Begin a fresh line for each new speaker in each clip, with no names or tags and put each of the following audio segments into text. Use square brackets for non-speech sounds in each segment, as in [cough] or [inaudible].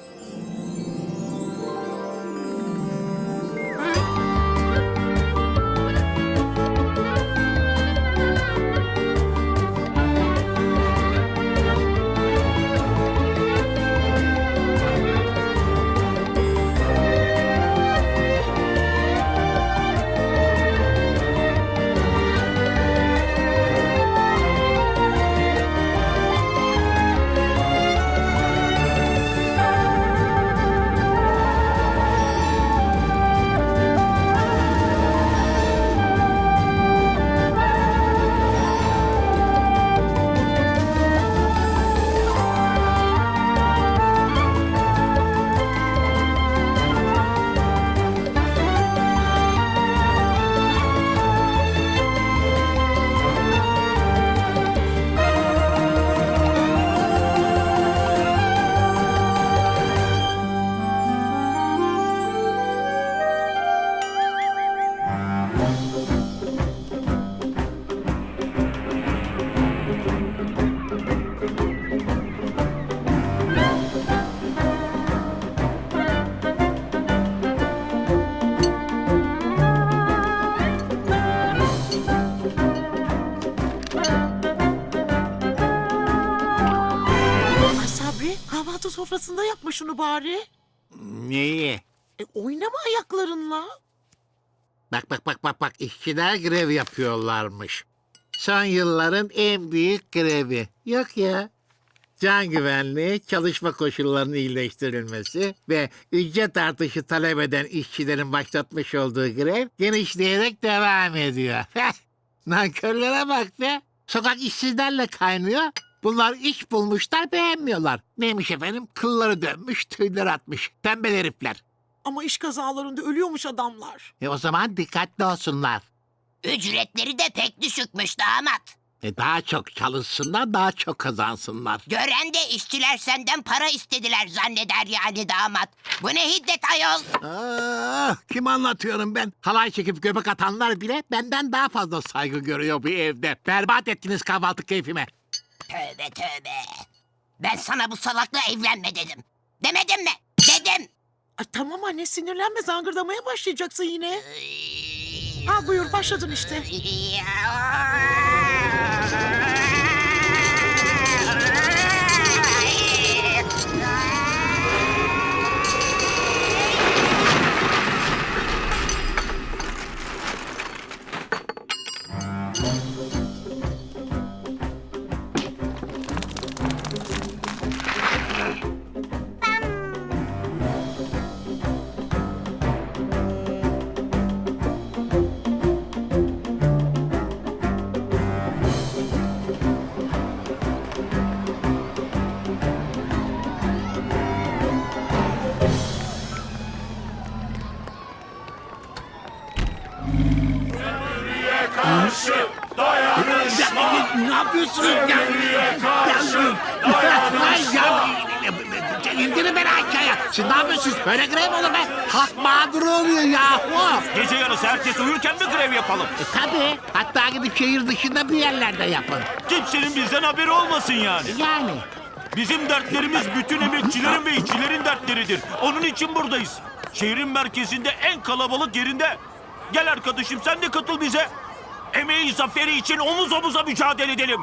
Ay şunu bari.
Neyi?
E, oynama ayaklarınla.
Bak bak bak bak bak işçiler grev yapıyorlarmış. Son yılların en büyük grevi. Yok ya. Can güvenliği, çalışma koşullarının iyileştirilmesi ve ücret artışı talep eden işçilerin başlatmış olduğu grev genişleyerek devam ediyor. [laughs] Nankörlere bak be. Sokak işsizlerle kaynıyor. Bunlar iş bulmuşlar beğenmiyorlar. Neymiş efendim? Kılları dönmüş, tüyleri atmış. Tembel herifler.
Ama iş kazalarında ölüyormuş adamlar.
E o zaman dikkatli olsunlar.
Ücretleri de pek düşükmüş damat.
E daha çok çalışsınlar, daha çok kazansınlar.
Gören de işçiler senden para istediler zanneder yani damat. Bu ne hiddet ayol?
Ah, kim anlatıyorum ben? Halay çekip göbek atanlar bile benden daha fazla saygı görüyor bu evde. Berbat ettiniz kahvaltı keyfime.
Tövbe tövbe. Ben sana bu salakla evlenme dedim. Demedim mi? Dedim.
Ay tamam anne sinirlenme zangırdamaya başlayacaksın yine. Ha buyur başladın işte.
Böyle grev olur be? Halk mağduru oluyor yahu.
Gece yarısı herkes uyurken mi grev yapalım?
E tabi. Hatta gidip şehir dışında bir yerlerde yapın.
Kimsenin bizden haberi olmasın yani.
Yani.
Bizim dertlerimiz bütün emekçilerin ve işçilerin dertleridir. Onun için buradayız. Şehrin merkezinde en kalabalık yerinde. Gel arkadaşım sen de katıl bize. Emeğin zaferi için omuz omuza mücadele edelim.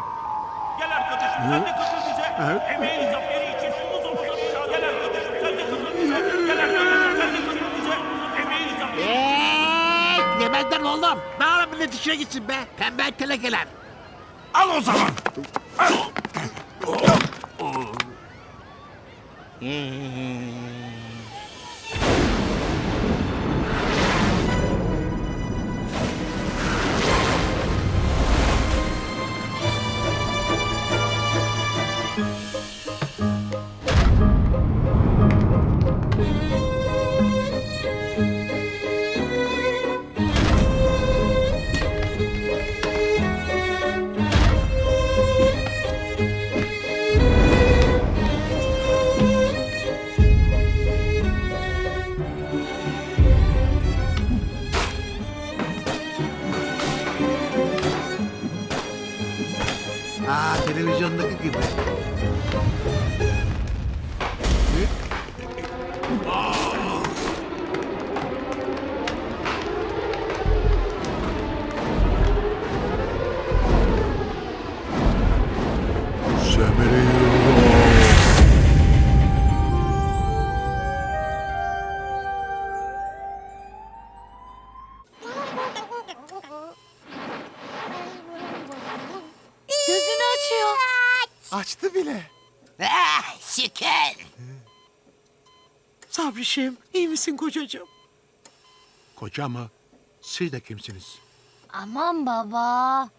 Gel arkadaşım sen de katıl bize. Emeğin zaferi
benden oğlum. Ne ara millet işine gitsin be. Pembe telekeler.
Al o zaman. Al.
Şükür.
Sabrişim iyi misin kocacığım?
Koca mı? Siz de kimsiniz?
Aman baba.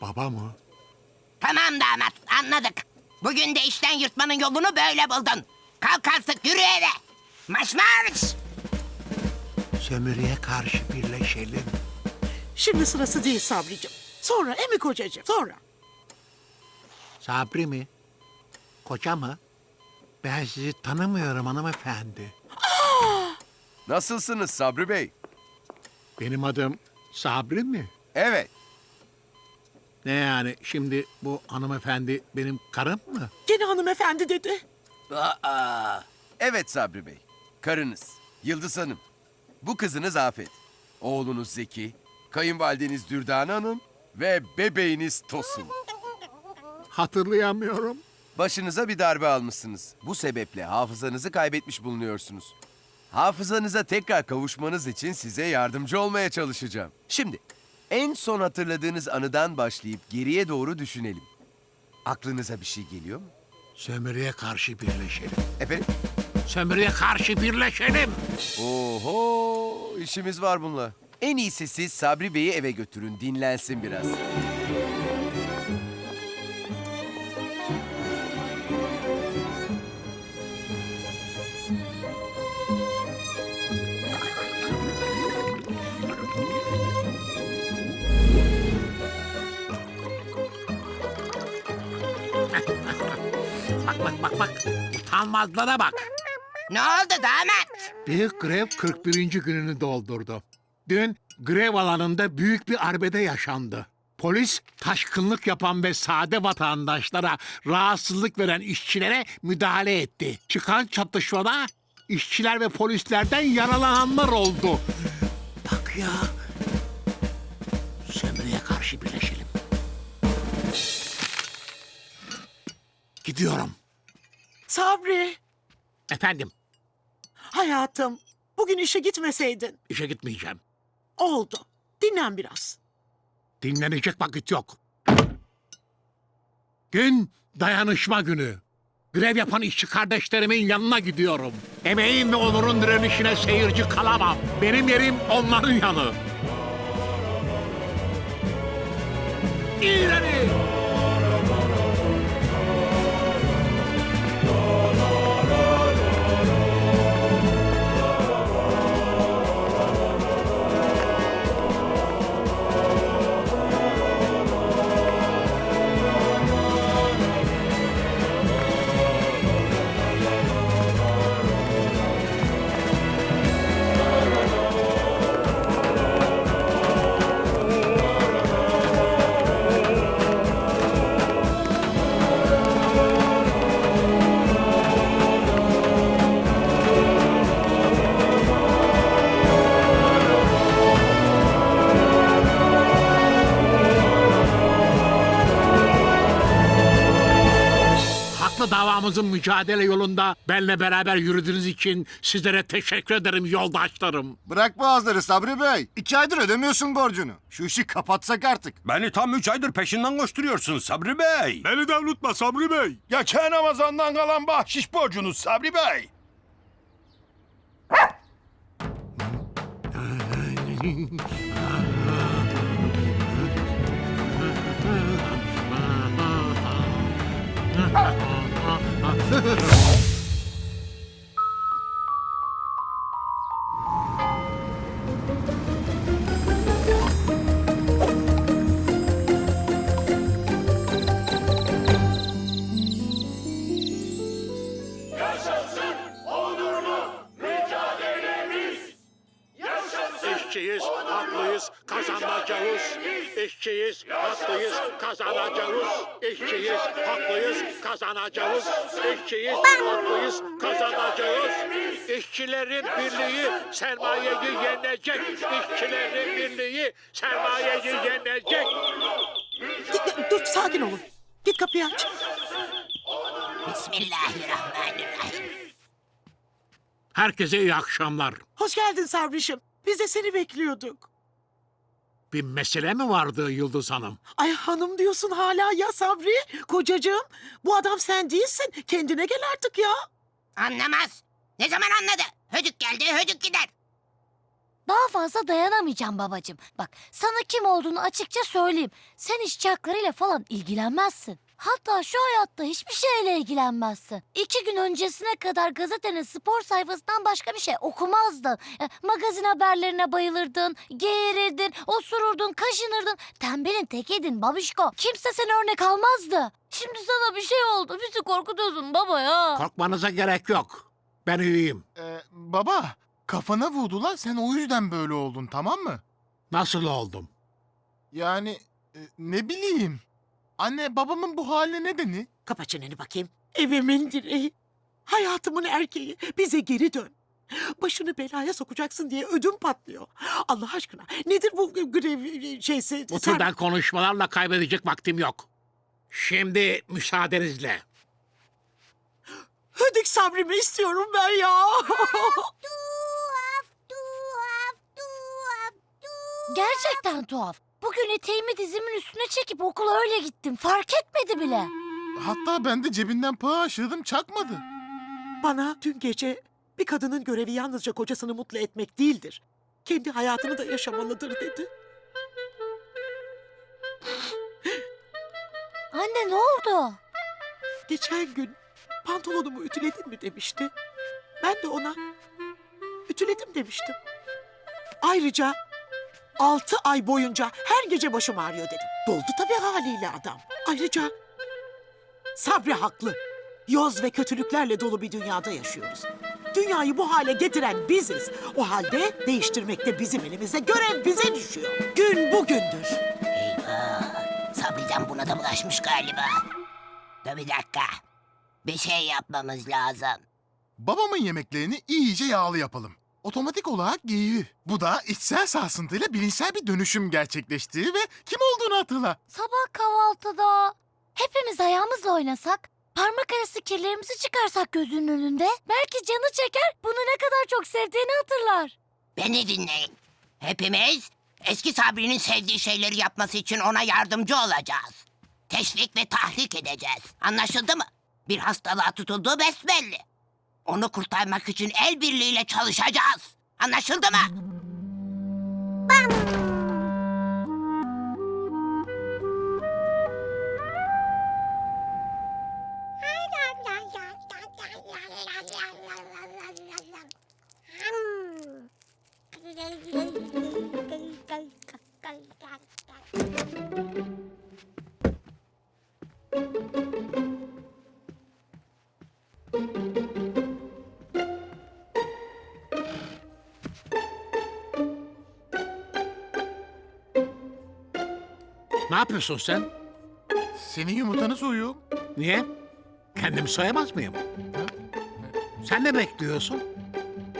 Baba mı?
Tamam damat anladık. Bugün de işten yırtmanın yolunu böyle buldun. Kalk artık yürü eve. Marş marş.
Sömürüye karşı birleşelim.
Şimdi sırası değil Sabricim. Sonra emi kocacığım sonra.
Sabri mi? Koca mı? Ben sizi tanımıyorum hanımefendi.
Nasılsınız Sabri Bey?
Benim adım Sabri mi?
Evet.
Ne yani şimdi bu hanımefendi benim karım mı?
Gene hanımefendi dedi.
Aa, evet Sabri Bey. Karınız Yıldız Hanım. Bu kızınız Afet. Oğlunuz Zeki. Kayınvalideniz Dürdane Hanım. Ve bebeğiniz Tosun.
Hatırlayamıyorum.
Başınıza bir darbe almışsınız. Bu sebeple hafızanızı kaybetmiş bulunuyorsunuz. Hafızanıza tekrar kavuşmanız için size yardımcı olmaya çalışacağım. Şimdi en son hatırladığınız anıdan başlayıp geriye doğru düşünelim. Aklınıza bir şey geliyor mu?
Sömürüye karşı birleşelim.
Efendim?
Sömürüye karşı birleşelim.
Oho, işimiz var bununla. En iyisi siz Sabri Bey'i eve götürün, dinlensin biraz.
Bak bak. Utanmazlara bak.
Ne oldu damat?
Büyük grev 41. gününü doldurdu. Dün grev alanında büyük bir arbede yaşandı. Polis taşkınlık yapan ve sade vatandaşlara rahatsızlık veren işçilere müdahale etti. Çıkan çatışmada işçiler ve polislerden yaralananlar oldu. Bak ya. Sömürüye karşı birleşelim. Gidiyorum.
Sabri
Efendim
hayatım bugün işe gitmeseydin.
işe gitmeyeceğim.
Oldu. Dinlen biraz.
Dinlenecek vakit yok. Gün dayanışma günü. Grev yapan işçi kardeşlerimin yanına gidiyorum. Emeğin ve onurun direnişine seyirci kalamam. Benim yerim onların yanı. İleri! Haklı davamızın mücadele yolunda benle beraber yürüdüğünüz için sizlere teşekkür ederim yoldaşlarım.
Bırak boğazları Sabri Bey. İki aydır ödemiyorsun borcunu. Şu işi kapatsak artık.
Beni tam üç aydır peşinden koşturuyorsun Sabri Bey.
Beni de unutma Sabri Bey.
Geçen Ramazan'dan kalan bahşiş borcunuz Sabri Bey. [laughs] Ha ha ha!
İşçiyiz, haklıyız, kazanacağız. İşçiyiz, haklıyız, kazanacağız. İşçiyiz, haklıyız, kazanacağız. İşçiyiz, haklıyız, kazanacağız. İşçilerin birliği sermayeyi yenecek. İşçilerin birliği sermayeyi yenecek.
Dur sakin olun. Git kapıyı aç.
Bismillahirrahmanirrahim.
Herkese iyi akşamlar.
Hoş geldin Sabrişim. Biz de seni bekliyorduk.
Bir mesele mi vardı Yıldız Hanım?
Ay hanım diyorsun hala ya Sabri. Kocacığım bu adam sen değilsin. Kendine gel artık ya.
Anlamaz. Ne zaman anladı? Hödük geldi, hödük gider.
Daha fazla dayanamayacağım babacığım. Bak sana kim olduğunu açıkça söyleyeyim. Sen işçi haklarıyla falan ilgilenmezsin. Hatta şu hayatta hiçbir şeyle ilgilenmezsin. İki gün öncesine kadar gazetenin spor sayfasından başka bir şey okumazdın. E, magazin haberlerine bayılırdın, geğirirdin, osururdun, kaşınırdın. Tembelin tekiydin babişko. Kimse seni örnek almazdı. Şimdi sana bir şey oldu. Bizi korkutuyorsun baba ya.
Korkmanıza gerek yok. Ben iyiyim.
Ee, baba kafana vurdular sen o yüzden böyle oldun tamam mı?
Nasıl oldum?
Yani e, ne bileyim. Anne babamın bu haline nedeni?
Kapa çeneni bakayım. Evimin direği. Hayatımın erkeği. Bize geri dön. Başını belaya sokacaksın diye ödüm patlıyor. Allah aşkına nedir bu grev şeysi?
Bu
Sen-
türden konuşmalarla kaybedecek vaktim yok. Şimdi müsaadenizle.
Hödük sabrımı istiyorum ben ya.
Gerçekten tuhaf. Bugün eteğimi dizimin üstüne çekip okula öyle gittim. Fark etmedi bile.
Hatta ben de cebinden para aşırdım çakmadı.
Bana dün gece bir kadının görevi yalnızca kocasını mutlu etmek değildir. Kendi hayatını da yaşamalıdır dedi.
Anne ne oldu?
Geçen gün pantolonumu ütüledin mi demişti. Ben de ona ütüledim demiştim. Ayrıca altı ay boyunca her gece başım ağrıyor dedim. Doldu tabii haliyle adam. Ayrıca Sabri haklı. Yoz ve kötülüklerle dolu bir dünyada yaşıyoruz. Dünyayı bu hale getiren biziz. O halde değiştirmekte bizim elimizde. Görev bize düşüyor. Gün bugündür.
Eyvah. Sabri'den buna da bulaşmış galiba. Dur bir dakika. Bir şey yapmamız lazım.
Babamın yemeklerini iyice yağlı yapalım. Otomatik olarak geğirir. Bu da içsel sarsıntıyla bilinçsel bir dönüşüm gerçekleştirir ve kim olduğunu hatırla.
Sabah kahvaltıda hepimiz ayağımızla oynasak, parmak arası kirlerimizi çıkarsak gözünün önünde belki canı çeker bunu ne kadar çok sevdiğini hatırlar.
Beni dinleyin. Hepimiz eski Sabri'nin sevdiği şeyleri yapması için ona yardımcı olacağız. Teşvik ve tahrik edeceğiz. Anlaşıldı mı? Bir hastalığa tutulduğu besbelli. Onu kurtarmak için el birliğiyle çalışacağız. Anlaşıldı mı?
Ne yapıyorsun sen?
Senin yumurtanı soyuyorum.
Niye? Kendimi soyamaz mıyım? Sen ne bekliyorsun?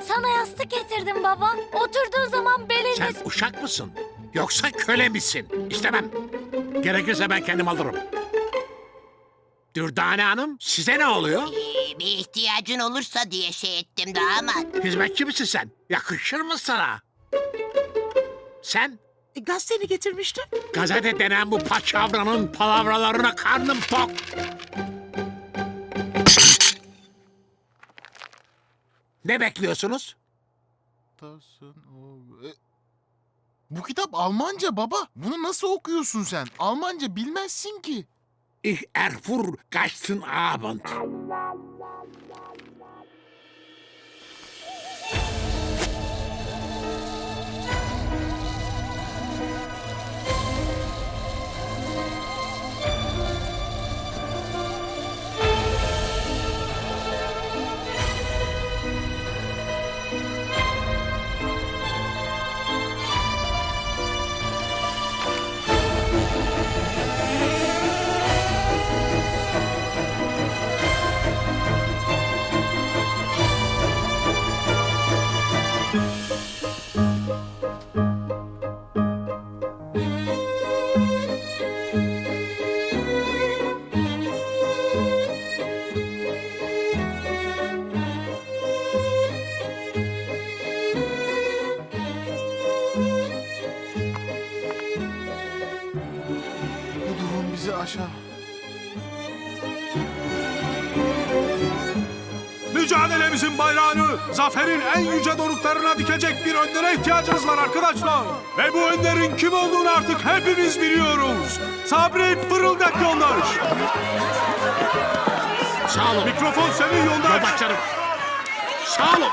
Sana yastık getirdim baba. Oturduğun zaman belinde...
Sen uşak mısın? Yoksa köle misin? İstemem. Gerekirse ben kendim alırım. Dürdane Hanım size ne oluyor?
Ee, bir ihtiyacın olursa diye şey ettim damat.
Hizmetçi misin sen? Yakışır mı sana? Sen
gazeteni getirmiştim.
gazete denen bu paçavranın palavralarına karnım tok. Ne bekliyorsunuz?
E, Bu kitap Almanca baba. Bunu nasıl okuyorsun sen? Almanca bilmezsin ki.
Ich erfuhr gestern Abend.
Zaferin en yüce doruklarına dikecek bir öndere ihtiyacımız var arkadaşlar. Ve bu önderin kim olduğunu artık hepimiz biliyoruz. Sabri Fırıldak Yoldaş.
Sağ olun.
Mikrofon senin yoldaş.
Yoldaşlarım. Sağ olun.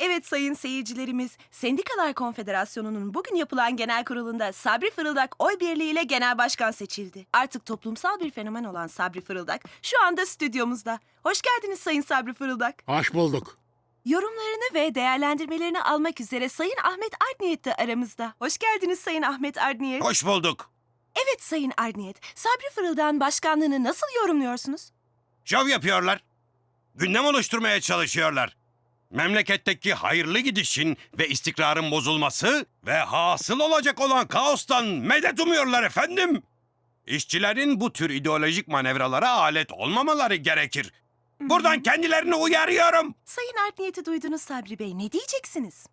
Evet sayın seyircilerimiz, Sendikalar Konfederasyonu'nun bugün yapılan genel kurulunda Sabri Fırıldak oy birliğiyle genel başkan seçildi. Artık toplumsal bir fenomen olan Sabri Fırıldak şu anda stüdyomuzda. Hoş geldiniz sayın Sabri Fırıldak.
Hoş bulduk.
Yorumlarını ve değerlendirmelerini almak üzere sayın Ahmet Ardniyet de aramızda. Hoş geldiniz sayın Ahmet Ardniyet.
Hoş bulduk.
Evet sayın Ardniyet, Sabri Fırıldak'ın başkanlığını nasıl yorumluyorsunuz?
Şov yapıyorlar. Gündem oluşturmaya çalışıyorlar. Memleketteki hayırlı gidişin ve istikrarın bozulması ve hasıl olacak olan kaostan medet umuyorlar efendim. İşçilerin bu tür ideolojik manevralara alet olmamaları gerekir. Buradan kendilerini uyarıyorum.
Sayın Ardniyet'i duydunuz Sabri Bey, ne diyeceksiniz?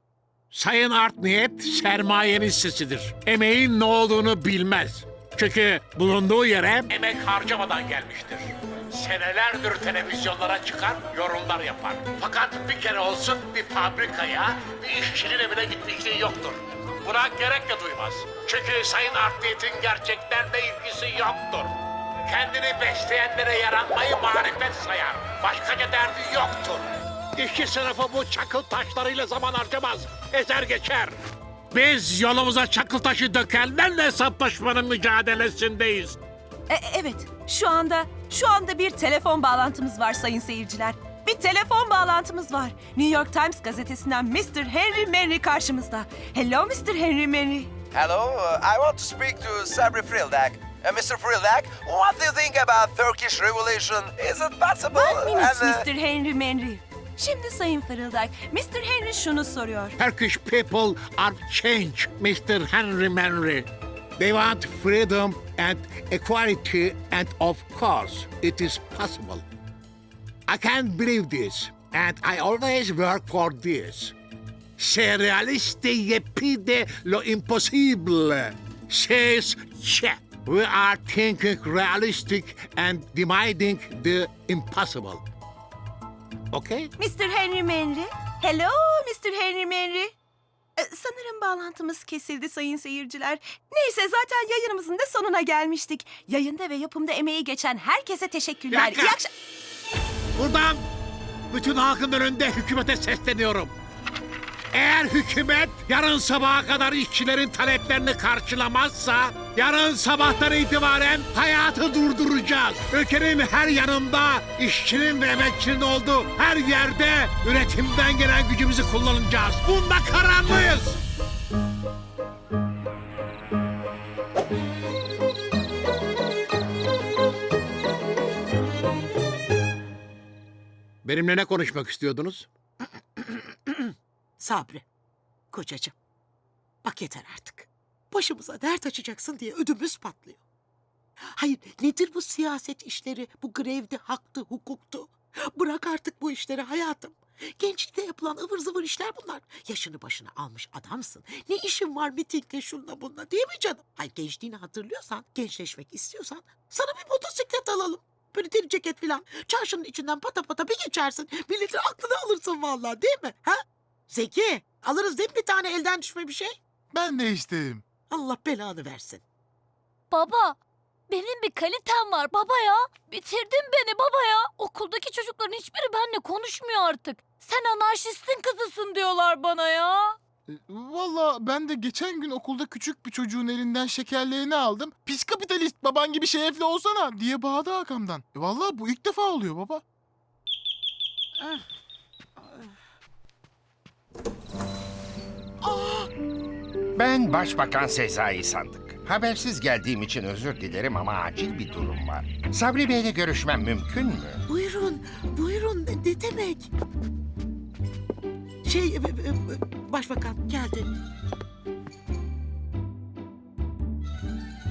Sayın art niyet sermayenin sesidir. Emeğin ne olduğunu bilmez. Çünkü bulunduğu yere emek harcamadan gelmiştir. Senelerdir televizyonlara çıkar, yorumlar yapar. Fakat bir kere olsun bir fabrikaya, bir işçinin evine gitmişliği yoktur. Buna gerek de duymaz. Çünkü Sayın Art Niyet'in gerçeklerle ilgisi yoktur. Kendini besleyenlere yaranmayı marifet sayar. Başkaca derdi yoktur. İşçi sınıfı bu çakıl taşlarıyla zaman harcamaz. Ezer geçer. Biz yolumuza çakıl taşı dökenlerle hesaplaşmanın mücadelesindeyiz.
E, evet, şu anda şu anda bir telefon bağlantımız var sayın seyirciler. Bir telefon bağlantımız var. New York Times gazetesinden Mr. Henry Manry karşımızda. Hello Mr. Henry Manry.
Hello, uh, I want to speak to Sabri Frildak. Uh, Mr. Frildak, what do you think about Turkish Revolution? Is it possible?
One minute
And, uh,
Mr. Henry Manry. Şimdi Sayın Fırıldak, Mr. Henry şunu soruyor.
Turkish people are changed, Mr. Henry Manry. They want freedom and equality and of course it is possible. I can't believe this and I always work for this. Se realiste y pide lo imposible. Says Chet. We are thinking realistic and demanding the impossible. Okay?
Mr. Henry Manry. Hello Mr. Henry Manry. E, sanırım bağlantımız kesildi sayın seyirciler. Neyse zaten yayınımızın da sonuna gelmiştik. Yayında ve yapımda emeği geçen herkese teşekkürler.
Bir dakika.
İyi akşam...
Buradan bütün halkın önünde hükümete sesleniyorum. Eğer hükümet yarın sabaha kadar işçilerin taleplerini karşılamazsa yarın sabahtan itibaren hayatı durduracağız. Ülkenin her yanında işçinin ve emekçinin olduğu her yerde üretimden gelen gücümüzü kullanacağız. Bunda kararlıyız. Benimle ne konuşmak istiyordunuz?
Sabri, kocacığım. Bak yeter artık. Başımıza dert açacaksın diye ödümüz patlıyor. Hayır, nedir bu siyaset işleri, bu grevdi, haktı, hukuktu? Bırak artık bu işleri hayatım. Gençlikte yapılan ıvır zıvır işler bunlar. Yaşını başına almış adamsın. Ne işin var mitingle şunla bununla değil mi canım? Hayır gençliğini hatırlıyorsan, gençleşmek istiyorsan sana bir motosiklet alalım. Böyle deri ceket falan. Çarşının içinden pata pata bir geçersin. Milletin aklını alırsın vallahi değil mi? Ha? Zeki, alırız değil mi bir tane elden düşme bir şey?
Ben de isterim.
Allah belanı versin.
Baba, benim bir kalitem var baba ya. Bitirdin beni baba ya. Okuldaki çocukların hiçbiri benimle konuşmuyor artık. Sen anarşistin kızısın diyorlar bana ya.
E, Valla ben de geçen gün okulda küçük bir çocuğun elinden şekerlerini aldım. Pis kapitalist baban gibi şerefli olsana diye bağırdı arkamdan. E, Valla bu ilk defa oluyor baba.
Ben Başbakan Sezai Sandık. Habersiz geldiğim için özür dilerim ama acil bir durum var. Sabri Bey'le görüşmem mümkün mü?
Buyurun, buyurun. Ne ne demek? Şey, e, e, e, başbakan geldi.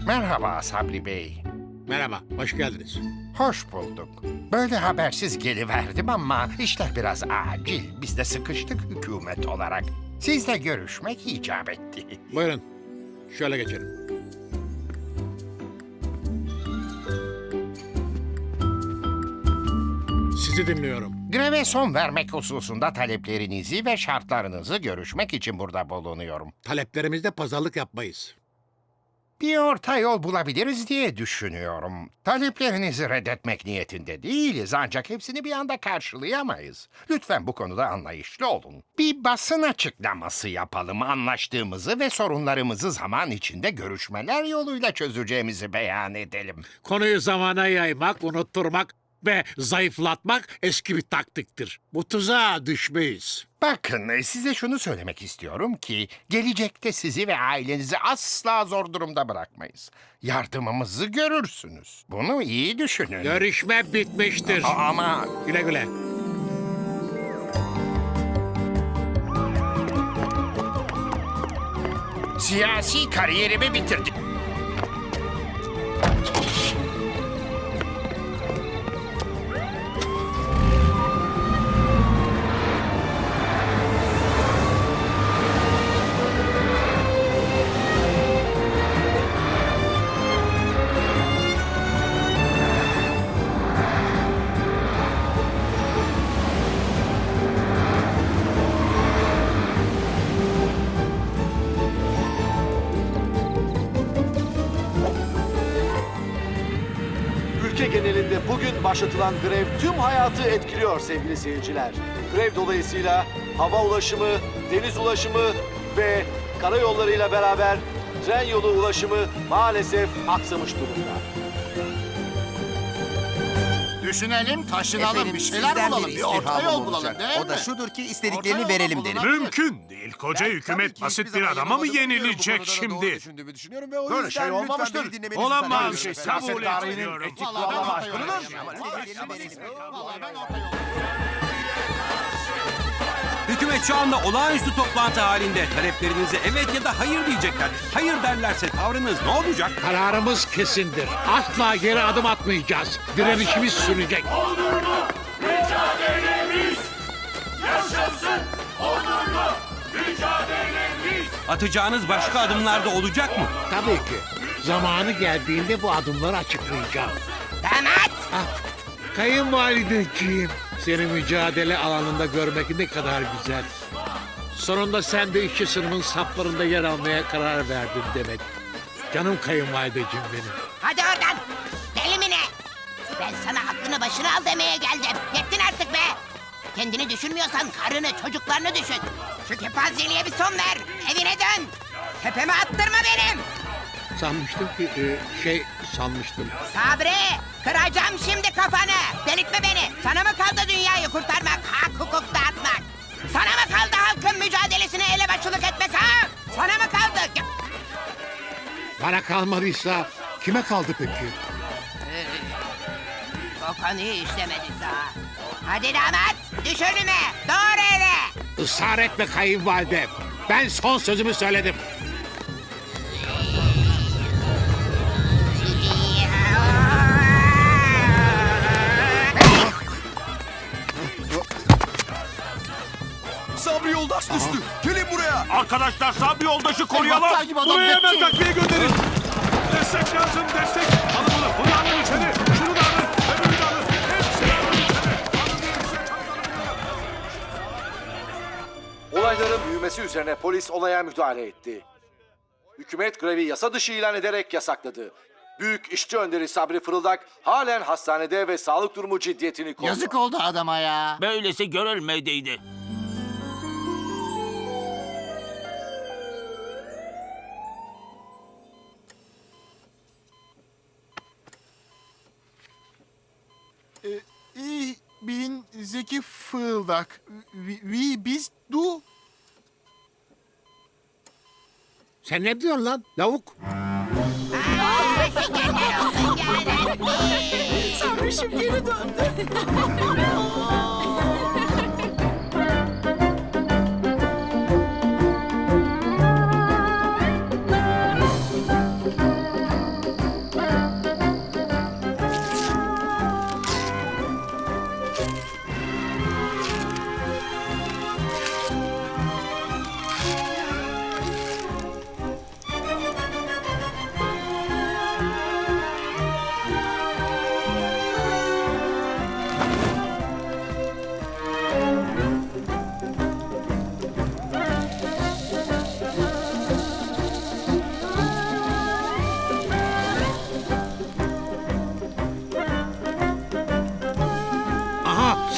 Merhaba Sabri Bey.
Merhaba, hoş geldiniz.
Hoş bulduk. Böyle habersiz geliverdim ama işler biraz acil. Biz de sıkıştık hükümet olarak. Sizle görüşmek icap etti.
Buyurun. Şöyle geçelim. Sizi dinliyorum.
Greve son vermek hususunda taleplerinizi ve şartlarınızı görüşmek için burada bulunuyorum.
Taleplerimizde pazarlık yapmayız.
Bir orta yol bulabiliriz diye düşünüyorum. Taleplerinizi reddetmek niyetinde değiliz ancak hepsini bir anda karşılayamayız. Lütfen bu konuda anlayışlı olun. Bir basın açıklaması yapalım anlaştığımızı ve sorunlarımızı zaman içinde görüşmeler yoluyla çözeceğimizi beyan edelim.
Konuyu zamana yaymak, unutturmak ve zayıflatmak eski bir taktiktir. Bu tuzağa düşmeyiz.
Bakın size şunu söylemek istiyorum ki gelecekte sizi ve ailenizi asla zor durumda bırakmayız. Yardımımızı görürsünüz. Bunu iyi düşünün.
Görüşme bitmiştir.
A- Ama
Güle güle.
siyasi kariyerimi bitirdim.
Başlatılan grev tüm hayatı etkiliyor sevgili seyirciler. Grev dolayısıyla hava ulaşımı, deniz ulaşımı ve karayollarıyla beraber tren yolu ulaşımı maalesef aksamış durumda.
Düşünelim, taşınalım,
Efendim,
bir şeyler
sizden
bulalım,
bir
bir orta
istirhamım
yol bulalım
olacak.
değil
O da
mi?
şudur ki
Orta
istediklerini
yol
verelim
bulalım.
derim.
Mümkün değil. Koca hükümet basit bir adama mı yenilecek şimdi?
Böyle şey olmamıştır.
Olamaz.
Şey,
Kabul
siyaset tarihinin
etmiyorum.
etik. Vallahi ben orta yol.
Hükümet şu anda olağanüstü toplantı halinde. Taleplerinize evet ya da hayır diyecekler. Hayır derlerse tavrınız ne olacak?
Kararımız kesindir. Asla geri adım atmayacağız. Direnişimiz sürecek.
Atacağınız başka adımlar da olacak mı?
Tabii ki. Zamanı geldiğinde bu adımları açıklayacağım.
Damat!
Ah, kayınvalideciğim. Seni mücadele alanında görmek ne kadar güzel. Sonunda sen de işçi sınıfın saflarında yer almaya karar verdin demek. Canım kayınvalideciğim benim.
Hadi oradan! Deli mi ne? Ben sana aklını başına al demeye geldim. Yettin artık be! Kendini düşünmüyorsan karını, çocuklarını düşün. Şu kepazeliğe bir son ver. Evine dön. Tepeme attırma benim.
Sanmıştım ki e, şey sanmıştım.
Sabri! Kıracağım şimdi kafanı. Delirtme beni. Sana mı kaldı dünyayı kurtarmak, hak hukuk dağıtmak? Sana mı kaldı halkın mücadelesine elebaşılık etmek ha? Sana mı kaldı?
Bana kalmadıysa kime kaldı peki?
O konuyu işlemedik daha. Hadi damat, düş önüme. Doğru eve.
Israr etme kayınvalidem. Ben son sözümü söyledim.
Yoldaş düştü. Gelin buraya.
Arkadaşlar Sabri yoldaşı
Mantar
koruyalım.
adam
Buraya hemen
gitti.
takviye gönderin. Destek lazım destek. Alın bunu. Bunu alın içeri. Şunu da alın. Öbürünü de alın. Hepsini alın içeri. Alın çantaları.
Olayların büyümesi üzerine polis olaya müdahale etti. Hükümet grevi yasa dışı ilan ederek yasakladı. Büyük işçi önderi Sabri Fırıldak halen hastanede ve sağlık durumu ciddiyetini koruyor.
Yazık oldu adama ya.
Böylesi görülmediydi.
İyi bin Zeki Fırıldak. Vi, vi biz du.
Sen ne diyorsun lan lavuk? [laughs]
Sarhoşum geri döndü. [laughs]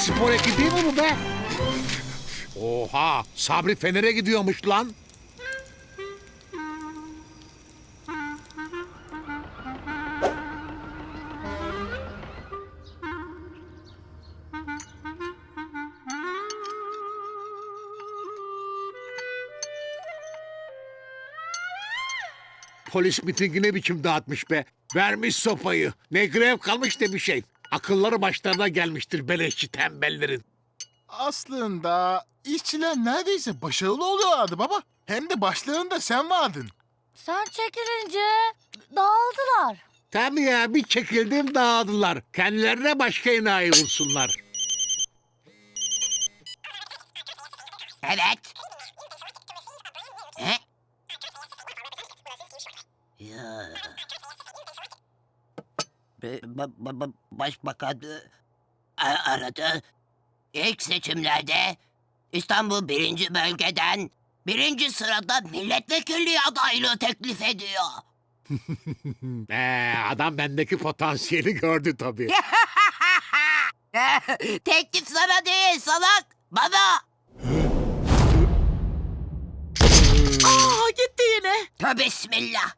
spor eki değil mi bu be? Oha Sabri Fener'e gidiyormuş lan. Polis mitingi ne biçim dağıtmış be. Vermiş sopayı. Ne grev kalmış ne bir şey. Akılları başlarına gelmiştir beleşçi tembellerin.
Aslında işçiler neredeyse başarılı oluyorlardı baba. Hem de başlarında sen vardın.
Sen çekilince dağıldılar.
Tabii ya bir çekildim dağıldılar. Kendilerine başka enayi bulsunlar.
Evet. He? Ya. Ba- ba- ba- Başbakan e, a- aradı. İlk seçimlerde İstanbul birinci bölgeden birinci sırada milletvekilliği adaylığı teklif ediyor. [laughs]
Ee, adam bendeki potansiyeli gördü tabii. [laughs]
teklif sana değil salak. Bana.
Aa gitti yine.
Tövbe bismillah.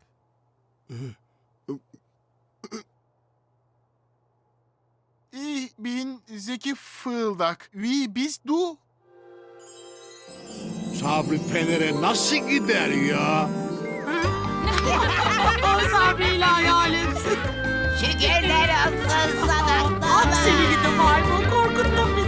Ich bin Zeki Fıldak. Wie bist du?
Sabri Fener'e nasıl gider ya?
o sabriyle hayalimsin.
Şekerler atlasana. Ah seni gidi
maymun korkuttun bizi.